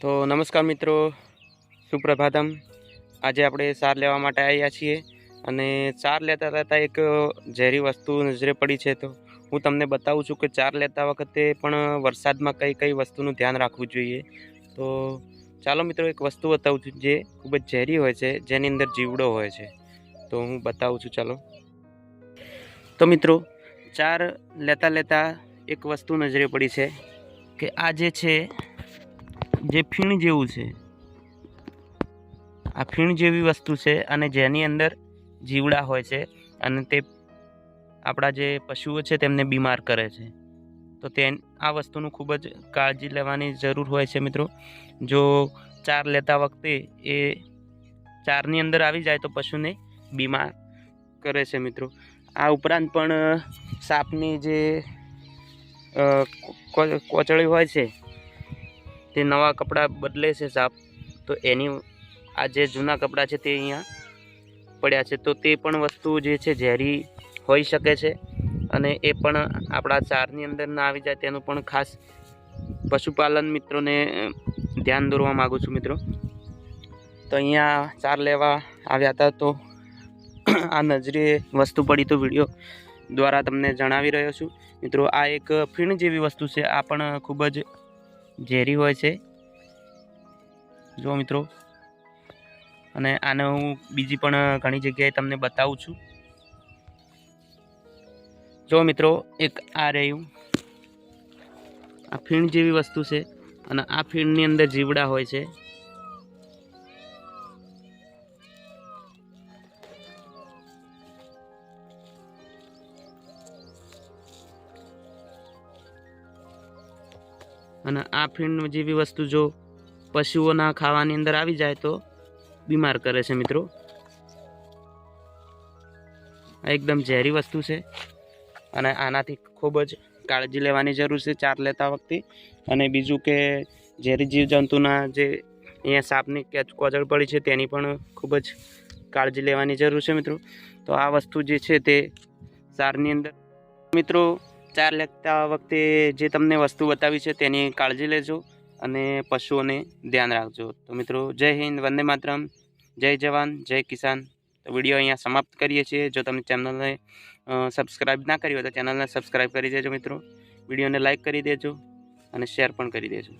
તો નમસ્કાર મિત્રો, સુપ્રભાતમ. આજે આપણે સાર લેવા માટે આવ્યા છીએ અને ચાર લેતા લેતા એક ઝેરી વસ્તુ નજરે પડી છે તો હું તમને બતાવું છું કે ચાર લેતા વખતે પણ વરસાદમાં કઈ કઈ વસ્તુનું ધ્યાન રાખવું જોઈએ. તો ચાલો મિત્રો, એક વસ્તુ બતાવું છું જે ખૂબ જ ઝેરી હોય છે, જેની અંદર જીવડો હોય છે. તો હું બતાવું છું, ચાલો. તો મિત્રો, ચાર લેતા લેતા એક વસ્તુ નજરે પડી છે કે આ જે છે જે ફીણ જેવું છે. આ ફીણ જેવી વસ્તુ છે અને જેની અંદર જીવડા હોય છે અને તે આપણા જે પશુઓ છે તેમને બીમાર કરે છે. તો તે આ વસ્તુનું ખૂબ જ કાળજી લેવાની જરૂર હોય છે મિત્રો. જો ચાર લેતા વખતે એ ચારની અંદર આવી જાય તો પશુને બીમાર કરે છે મિત્રો. આ ઉપરાંત પણ સાપની જે કોચળી હોય છે તે નવા કપડાં બદલે છે સાપ. તો એની આ જે જૂના કપડાં છે તે અહીંયા પડ્યા છે. તો તે પણ વસ્તુ જે છે ઝેરી હોઈ શકે છે અને એ પણ આપણા ચારની અંદર ના આવી જાય તેનું પણ ખાસ પશુપાલન મિત્રોને ધ્યાન દોરવા માગું છું મિત્રો. તો અહીંયા ચાર લેવા આવ્યા હતા તો આ નજરે વસ્તુ પડી તો વીડિયો દ્વારા તમને જણાવી રહ્યો છું. મિત્રો, આ એક ફીણ જેવી વસ્તુ છે. આ પણ ખૂબ જ ઝેરી હોય છે. જો મિત્રો. અને આને હું બીજી પણ ઘણી જગ્યાએ તમને બતાવું છું. જો મિત્રો, એક આ રહ્યું. આ ફીણ જેવી વસ્તુ છે અને આ ફીણની અંદર જીવડા હોય છે. અને આ ફીણ જેવી વસ્તુ જો પશુઓના ખાવાની અંદર આવી જાય તો બીમાર કરે છે મિત્રો. આ એકદમ ઝેરી વસ્તુ છે અને આનાથી ખૂબ જ કાળજી લેવાની જરૂર છે ચાર લેતા વખતે. અને બીજું કે ઝેરી જીવજંતુના જે અહીંયા સાપની કેચ કોચળ પડી છે તેની પણ ખૂબ જ કાળજી લેવાની જરૂર છે મિત્રો. તો આ વસ્તુ જે છે તે સારની અંદર મિત્રો ચાર લેતા વખતે જે તમને વસ્તુ બતાવી છે તેની કાળજી લેજો અને પશુઓને ધ્યાન રાખજો. તો મિત્રો, જય હિન્દ, વંદે માતરમ, જય જવાન, જય કિસાન. તો વીડિયો અહીંયા સમાપ્ત કરીએ છીએ. જો તમે ચેનલને સબસ્ક્રાઈબ ના કરી હોય તો ચેનલને સબસ્ક્રાઈબ કરી દેજો મિત્રો. વિડીયોને લાઈક કરી દેજો અને શેર પણ કરી દેજો.